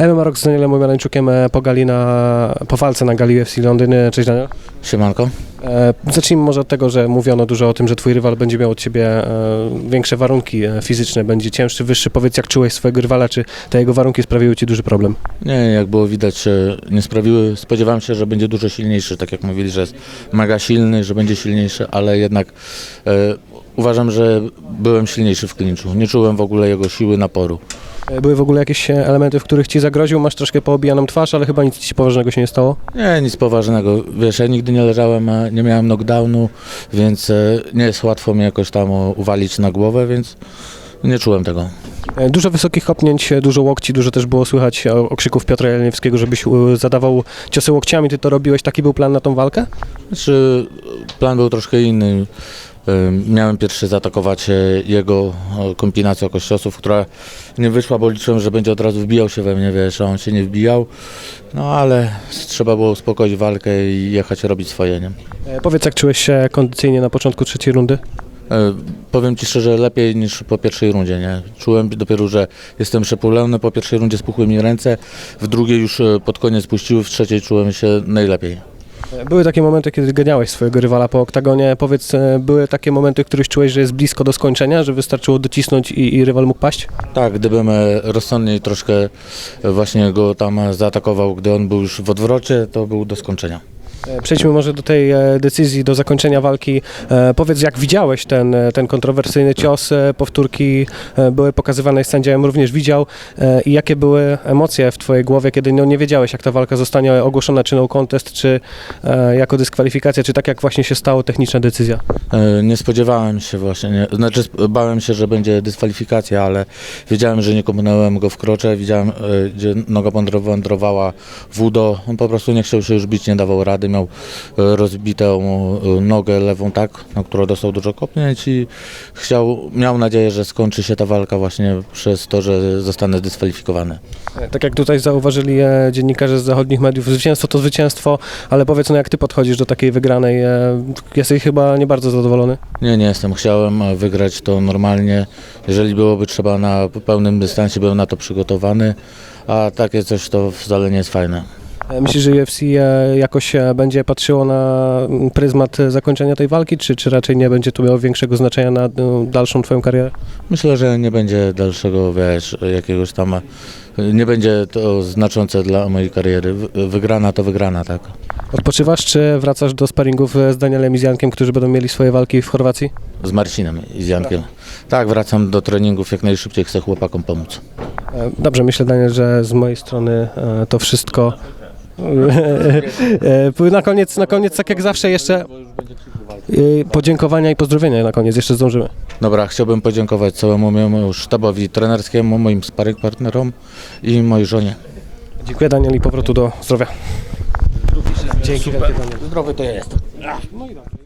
MMA Rok z Danielem Ojmarańczukiem e, po gali na, po walce na gali UFC Londyn. E, Cześć Daniel. Siemanko. E, zacznijmy może od tego, że mówiono dużo o tym, że twój rywal będzie miał od ciebie e, większe warunki fizyczne, będzie cięższy, wyższy. Powiedz, jak czułeś swojego rywala, czy te jego warunki sprawiły ci duży problem? Nie, jak było widać, nie sprawiły. Spodziewałem się, że będzie dużo silniejszy, tak jak mówili, że jest mega silny, że będzie silniejszy, ale jednak e, uważam, że byłem silniejszy w klinczu. Nie czułem w ogóle jego siły naporu. E, Były w ogóle jakieś e, elementy, w których ci zagroził? Masz troszkę poobijaną twarz, ale chyba nic ci poważnego się nie stało. Nie, nic poważnego. Wiesz, ja nigdy nie leżałem, a nie miałem knockdownu, więc e, nie jest łatwo mnie jakoś tam uwalić na głowę, więc nie czułem tego. E, Dużo wysokich kopnięć, e, dużo łokci, dużo też było słychać e, okrzyków Piotra Jeleniewskiego, żebyś e, zadawał ciosy łokciami. Ty to robiłeś, taki był plan na tą walkę? Znaczy, plan był troszkę inny. Miałem pierwszy zaatakować e, jego e, kombinacją kościosów, która nie wyszła, bo liczyłem, że będzie od razu wbijał się we mnie, wiesz, a on się nie wbijał. No ale trzeba było uspokoić walkę i jechać robić swoje, nie? E, Powiedz, jak czułeś się kondycyjnie na początku trzeciej rundy? Powiem Ci szczerze, lepiej niż po pierwszej rundzie, nie? Czułem dopiero, że jestem przepulony, po pierwszej rundzie spuchły mi ręce, w drugiej już pod koniec puściły, w trzeciej czułem się najlepiej. Były takie momenty, kiedy ganiałeś swojego rywala po oktagonie. Powiedz, e, były takie momenty, w których czułeś, że jest blisko do skończenia, że wystarczyło docisnąć i, i rywal mógł paść? Tak, gdybym e, rozsądniej troszkę właśnie go tam zaatakował, gdy on był już w odwrocie, to był do skończenia. E, Przejdźmy może do tej e, decyzji, do zakończenia walki. E, Powiedz, jak widziałeś ten, ten kontrowersyjny cios? Powtórki były pokazywane, sędzia ją również widział. I jakie były emocje w twojej głowie, kiedy no, nie wiedziałeś, jak ta walka zostanie ogłoszona, czy no contest, czy jako dyskwalifikacja, czy tak jak właśnie się stało, techniczna decyzja? Nie spodziewałem się właśnie, nie, znaczy bałem się, że będzie dyskwalifikacja, ale wiedziałem, że nie kopnąłem go w krocze, widziałem, gdzie noga wędro- wędrowała w udo, on po prostu nie chciał się już bić, nie dawał rady, miał e, rozbitą e, nogę lewą tak, na którą dostał dużo kopnięć i chciał, miał nadzieję, że skończy się ta walka właśnie przez to, że zostanę dyskwalifikowany. Tak jak tutaj zauważyli e, dziennikarze z zachodnich mediów, zwycięstwo to zwycięstwo, ale powiedz, no jak ty podchodzisz do takiej wygranej? Jesteś chyba nie bardzo zadowolony? Nie, nie jestem. Chciałem wygrać to normalnie. Jeżeli byłoby trzeba na pełnym dystansie, byłem na to przygotowany, a takie coś to wcale nie jest fajne. E, Myślisz, że UFC e, jakoś e, będzie patrzyło na mm, pryzmat zakończenia tej walki, czy, czy raczej nie będzie to miało większego znaczenia na no, dalszą twoją karierę? Myślę, że nie będzie dalszego, wiesz, jakiegoś tam, nie będzie to znaczące dla mojej kariery. Wy- Wygrana to wygrana, tak. Odpoczywasz, czy wracasz do sparingów z Danielem i z Jankiem, którzy będą mieli swoje walki w Chorwacji? Z Marcinem i z Jankiem. Tak, wracam do treningów jak najszybciej, chcę chłopakom pomóc. Dobrze, myślę Daniel, że z mojej strony to wszystko. E, Na koniec, na koniec, tak jak zawsze jeszcze e, podziękowania i pozdrowienia na koniec, jeszcze zdążymy. Dobra, chciałbym podziękować całemu mojemu sztabowi trenerskiemu, moim sparring partnerom i mojej żonie. Dziękuję Daniel i powrotu do zdrowia. Dzięki wielkie Daniel. Zdrowy to ja jestem. No i dobrze.